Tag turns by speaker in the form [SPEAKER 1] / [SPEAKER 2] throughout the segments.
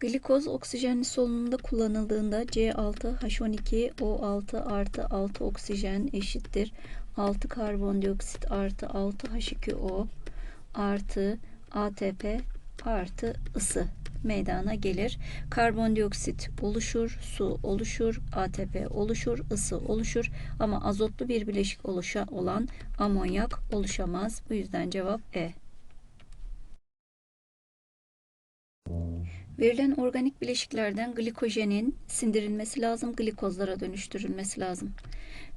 [SPEAKER 1] Glikoz oksijenli solunumda kullanıldığında C6H12O6 artı 6 oksijen eşittir 6 karbondioksit artı 6 H2O artı ATP artı ısı meydana gelir. Karbondioksit oluşur, su oluşur, ATP oluşur, ısı oluşur ama azotlu bir bileşik oluşa olan amonyak oluşamaz. Bu yüzden cevap E. Verilen organik bileşiklerden glikojenin sindirilmesi lazım, glikozlara dönüştürülmesi lazım.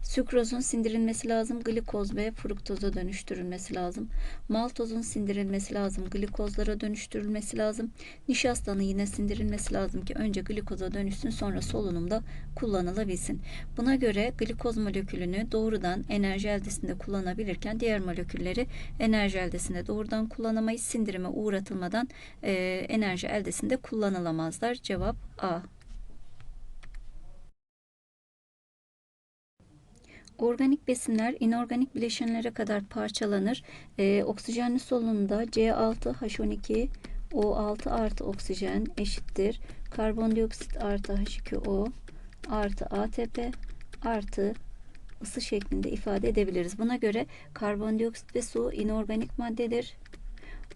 [SPEAKER 1] Sükrozun sindirilmesi lazım, glikoz ve fruktoza dönüştürülmesi lazım. Maltozun sindirilmesi lazım, glikozlara dönüştürülmesi lazım. Nişastanın yine sindirilmesi lazım ki önce glikoza dönüşsün sonra solunumda kullanılabilsin. Buna göre glikoz molekülünü doğrudan enerji eldesinde kullanabilirken diğer molekülleri enerji eldesinde doğrudan kullanamayız. Sindirime uğratılmadan e, enerji eldesinde kullanılamazlar. Cevap A. Organik besinler inorganik bileşenlere kadar parçalanır. Ee, oksijenli solunumda C6H12 O6 artı oksijen eşittir. Karbondioksit artı H2O artı ATP artı ısı şeklinde ifade edebiliriz. Buna göre karbondioksit ve su inorganik maddedir.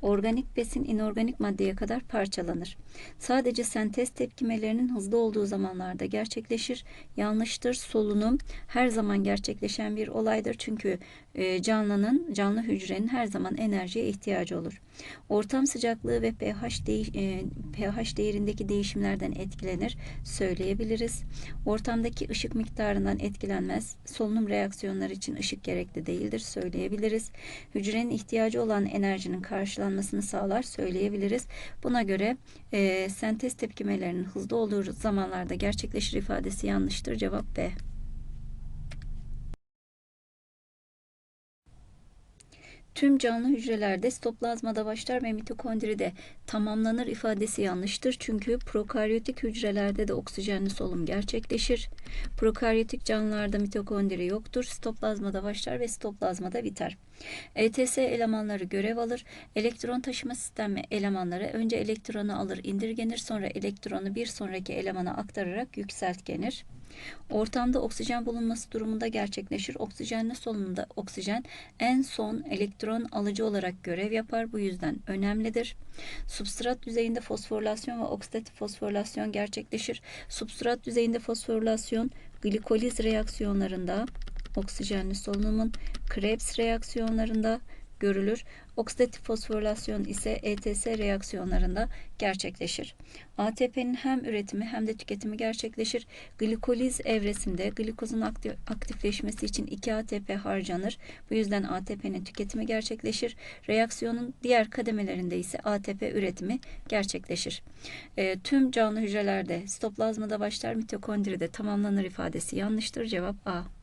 [SPEAKER 1] Organik besin inorganik maddeye kadar parçalanır. Sadece sentez tepkimelerinin hızlı olduğu zamanlarda gerçekleşir. Yanlıştır. Solunum her zaman gerçekleşen bir olaydır. Çünkü e, canlının, canlı hücrenin her zaman enerjiye ihtiyacı olur. Ortam sıcaklığı ve pH, değiş, e, pH değerindeki değişimlerden etkilenir söyleyebiliriz. Ortamdaki ışık miktarından etkilenmez. Solunum reaksiyonları için ışık gerekli değildir söyleyebiliriz. Hücrenin ihtiyacı olan enerjinin karşılanmasını sağlar söyleyebiliriz. Buna göre e, sentez tepkimelerinin hızlı olduğu zamanlarda gerçekleşir ifadesi yanlıştır. Cevap B. Tüm canlı hücrelerde sitoplazmada başlar ve mitokondride tamamlanır ifadesi yanlıştır. Çünkü prokaryotik hücrelerde de oksijenli solunum gerçekleşir. Prokaryotik canlılarda mitokondri yoktur. Sitoplazmada başlar ve sitoplazmada biter. ETS elemanları görev alır. Elektron taşıma sistemi elemanları önce elektronu alır indirgenir sonra elektronu bir sonraki elemana aktararak yükseltgenir. Ortamda oksijen bulunması durumunda gerçekleşir. Oksijenli solunumda oksijen en son elektron alıcı olarak görev yapar. Bu yüzden önemlidir. Substrat düzeyinde fosforilasyon ve oksidatif fosforilasyon gerçekleşir. Substrat düzeyinde fosforilasyon glikoliz reaksiyonlarında oksijenli solunumun Krebs reaksiyonlarında görülür. Oksidatif fosforilasyon ise ETS reaksiyonlarında gerçekleşir. ATP'nin hem üretimi hem de tüketimi gerçekleşir. Glikoliz evresinde glikozun aktifleşmesi için 2 ATP harcanır. Bu yüzden ATP'nin tüketimi gerçekleşir. Reaksiyonun diğer kademelerinde ise ATP üretimi gerçekleşir. E, tüm canlı hücrelerde sitoplazmada başlar mitokondride tamamlanır ifadesi yanlıştır. Cevap A.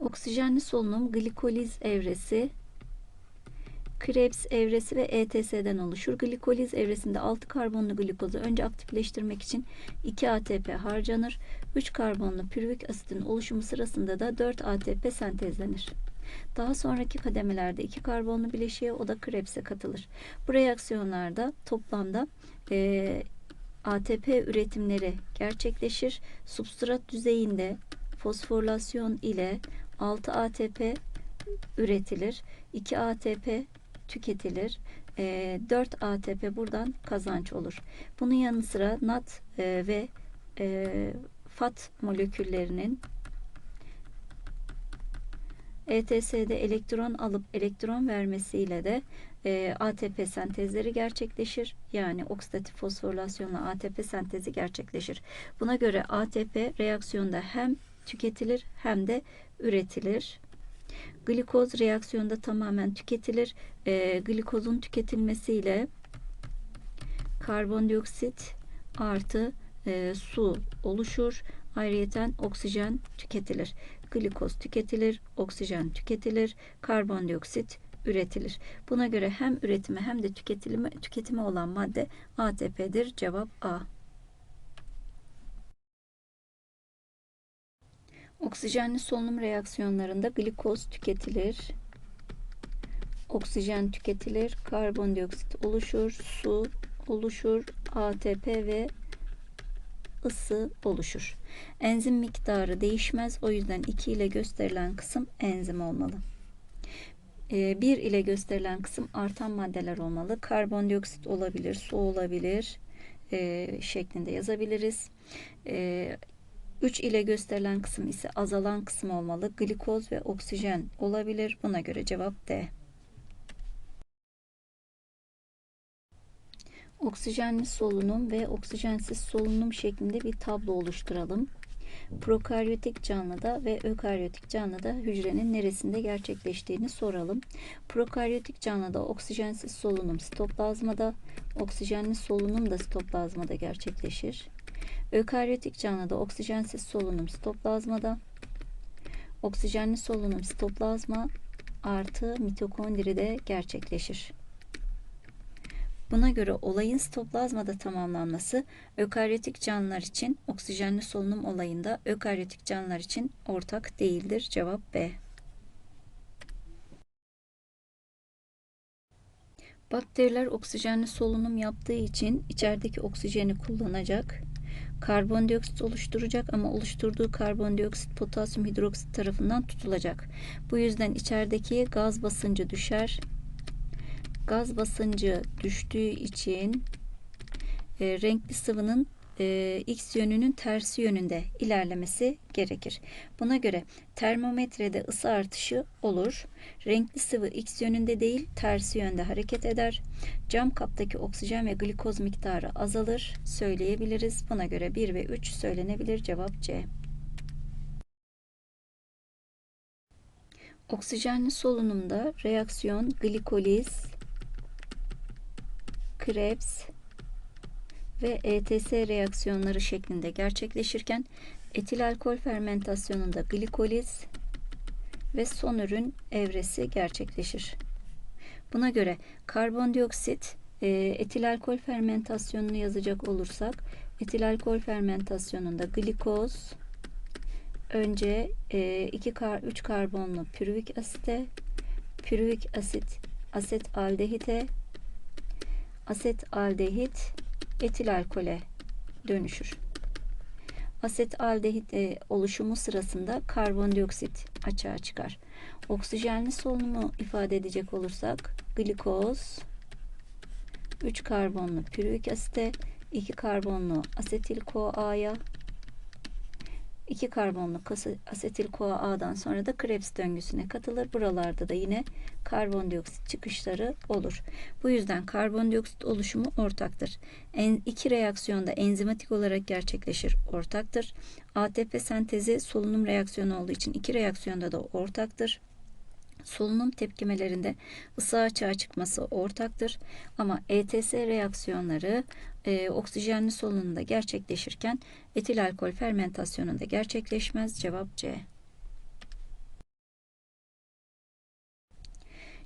[SPEAKER 1] Oksijenli solunum glikoliz evresi, Krebs evresi ve ETS'den oluşur. Glikoliz evresinde 6 karbonlu glikozu önce aktifleştirmek için 2 ATP harcanır. 3 karbonlu pürvik asitin oluşumu sırasında da 4 ATP sentezlenir. Daha sonraki kademelerde 2 karbonlu bileşiğe o da Krebs'e katılır. Bu reaksiyonlarda toplamda e, ATP üretimleri gerçekleşir. Substrat düzeyinde fosforilasyon ile 6 ATP üretilir. 2 ATP tüketilir. E, 4 ATP buradan kazanç olur. Bunun yanı sıra NAT e, ve e, FAT moleküllerinin ETS'de elektron alıp elektron vermesiyle de e, ATP sentezleri gerçekleşir. Yani oksidatif fosforilasyonla ATP sentezi gerçekleşir. Buna göre ATP reaksiyonda hem tüketilir hem de üretilir. Glikoz reaksiyonda tamamen tüketilir. E, glikozun tüketilmesiyle karbondioksit artı e, su oluşur. Ayrıyeten oksijen tüketilir. Glikoz tüketilir, oksijen tüketilir, karbondioksit üretilir. Buna göre hem üretimi hem de tüketimi, tüketimi olan madde ATP'dir. Cevap A. Oksijenli solunum reaksiyonlarında glikoz tüketilir. oksijen tüketilir, karbondioksit oluşur, su oluşur, ATP ve ısı oluşur. Enzim miktarı değişmez. O yüzden 2 ile gösterilen kısım enzim olmalı. 1 ile gösterilen kısım artan maddeler olmalı. Karbondioksit olabilir, su olabilir e, şeklinde yazabiliriz. 3 ile gösterilen kısım ise azalan kısım olmalı. Glikoz ve oksijen olabilir. Buna göre cevap D. Oksijenli solunum ve oksijensiz solunum şeklinde bir tablo oluşturalım. Prokaryotik canlıda ve ökaryotik canlıda hücrenin neresinde gerçekleştiğini soralım. Prokaryotik canlıda oksijensiz solunum sitoplazmada, oksijenli solunum da sitoplazmada gerçekleşir. Ökaryotik canlıda oksijensiz solunum sitoplazmada, oksijenli solunum sitoplazma artı mitokondride gerçekleşir. Buna göre olayın sitoplazmada tamamlanması ökaryotik canlılar için oksijenli solunum olayında ökaryotik canlılar için ortak değildir. Cevap B. Bakteriler oksijenli solunum yaptığı için içerideki oksijeni kullanacak. Karbondioksit oluşturacak ama oluşturduğu karbondioksit potasyum hidroksit tarafından tutulacak. Bu yüzden içerideki gaz basıncı düşer gaz basıncı düştüğü için e, renkli sıvının e, x yönünün tersi yönünde ilerlemesi gerekir. Buna göre termometrede ısı artışı olur. Renkli sıvı x yönünde değil tersi yönde hareket eder. Cam kaptaki oksijen ve glikoz miktarı azalır söyleyebiliriz. Buna göre 1 ve 3 söylenebilir. Cevap C. Oksijenli solunumda reaksiyon glikoliz, Krebs ve ETS reaksiyonları şeklinde gerçekleşirken etil alkol fermentasyonunda glikoliz ve son ürün evresi gerçekleşir. Buna göre karbondioksit e, etil alkol fermentasyonunu yazacak olursak etil alkol fermentasyonunda glikoz önce 2 e, kar 3 karbonlu pürüvik asite pürüvik asit aset aldehite asetaldehit etil alkole dönüşür. Asetaldehit e, oluşumu sırasında karbondioksit açığa çıkar. Oksijenli solunumu ifade edecek olursak glikoz 3 karbonlu pürüvik asite 2 karbonlu asetil CoA'ya 2 karbonlu asetil CoA A'dan sonra da Krebs döngüsüne katılır. Buralarda da yine karbondioksit çıkışları olur. Bu yüzden karbondioksit oluşumu ortaktır. En, iki reaksiyonda enzimatik olarak gerçekleşir, ortaktır. ATP sentezi solunum reaksiyonu olduğu için iki reaksiyonda da ortaktır. Solunum tepkimelerinde ısı açığa çıkması ortaktır. Ama ETS reaksiyonları e, oksijenli solunumda gerçekleşirken etil alkol fermentasyonunda gerçekleşmez. Cevap C.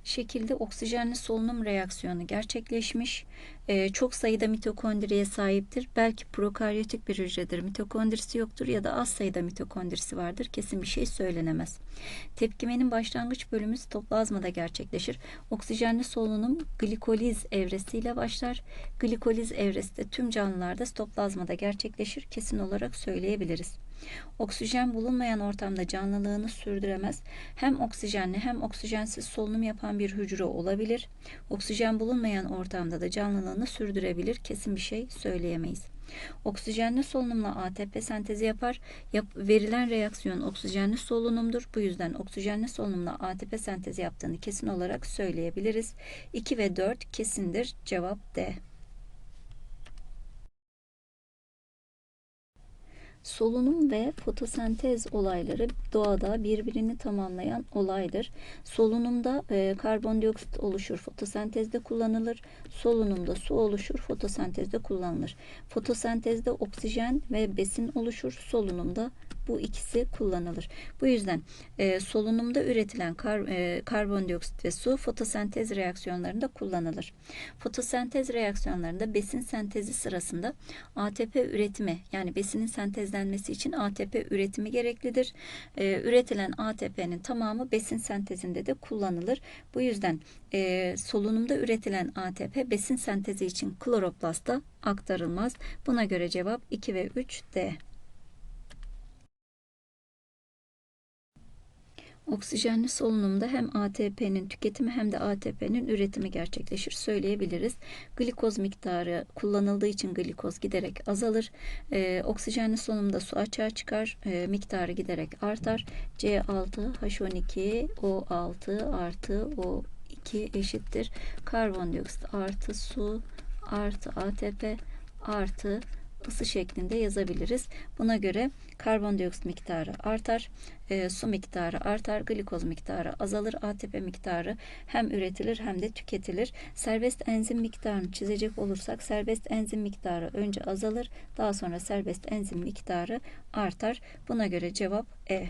[SPEAKER 1] şekilde oksijenli solunum reaksiyonu gerçekleşmiş. Ee, çok sayıda mitokondriye sahiptir. Belki prokaryotik bir hücredir. Mitokondrisi yoktur ya da az sayıda mitokondrisi vardır. Kesin bir şey söylenemez. Tepkimenin başlangıç bölümü sitoplazmada gerçekleşir. Oksijenli solunum glikoliz evresiyle başlar. Glikoliz evresi de tüm canlılarda sitoplazmada gerçekleşir. Kesin olarak söyleyebiliriz. Oksijen bulunmayan ortamda canlılığını sürdüremez. Hem oksijenli hem oksijensiz solunum yapan bir hücre olabilir. Oksijen bulunmayan ortamda da canlılığını sürdürebilir. Kesin bir şey söyleyemeyiz. Oksijenli solunumla ATP sentezi yapar. Yap, verilen reaksiyon oksijenli solunumdur. Bu yüzden oksijenli solunumla ATP sentezi yaptığını kesin olarak söyleyebiliriz. 2 ve 4 kesindir. Cevap D. Solunum ve fotosentez olayları doğada birbirini tamamlayan olaydır. Solunumda e, karbondioksit oluşur, fotosentezde kullanılır. Solunumda su oluşur, fotosentezde kullanılır. Fotosentezde oksijen ve besin oluşur, solunumda bu ikisi kullanılır. Bu yüzden e, solunumda üretilen kar, e, karbondioksit ve su fotosentez reaksiyonlarında kullanılır. Fotosentez reaksiyonlarında besin sentezi sırasında ATP üretimi yani besinin sentezlenmesi için ATP üretimi gereklidir. E, üretilen ATP'nin tamamı besin sentezinde de kullanılır. Bu yüzden e, solunumda üretilen ATP besin sentezi için kloroplasta aktarılmaz. Buna göre cevap 2 ve 3 D. Oksijenli solunumda hem ATP'nin tüketimi hem de ATP'nin üretimi gerçekleşir söyleyebiliriz. Glikoz miktarı kullanıldığı için glikoz giderek azalır. Ee, oksijenli solunumda su açığa çıkar, ee, miktarı giderek artar. C6 H12 O6 artı O2 eşittir. Karbondioksit artı su artı ATP artı ısı şeklinde yazabiliriz. Buna göre karbondioksit miktarı artar, e, su miktarı artar, glikoz miktarı azalır, ATP miktarı hem üretilir hem de tüketilir. Serbest enzim miktarını çizecek olursak serbest enzim miktarı önce azalır, daha sonra serbest enzim miktarı artar. Buna göre cevap E.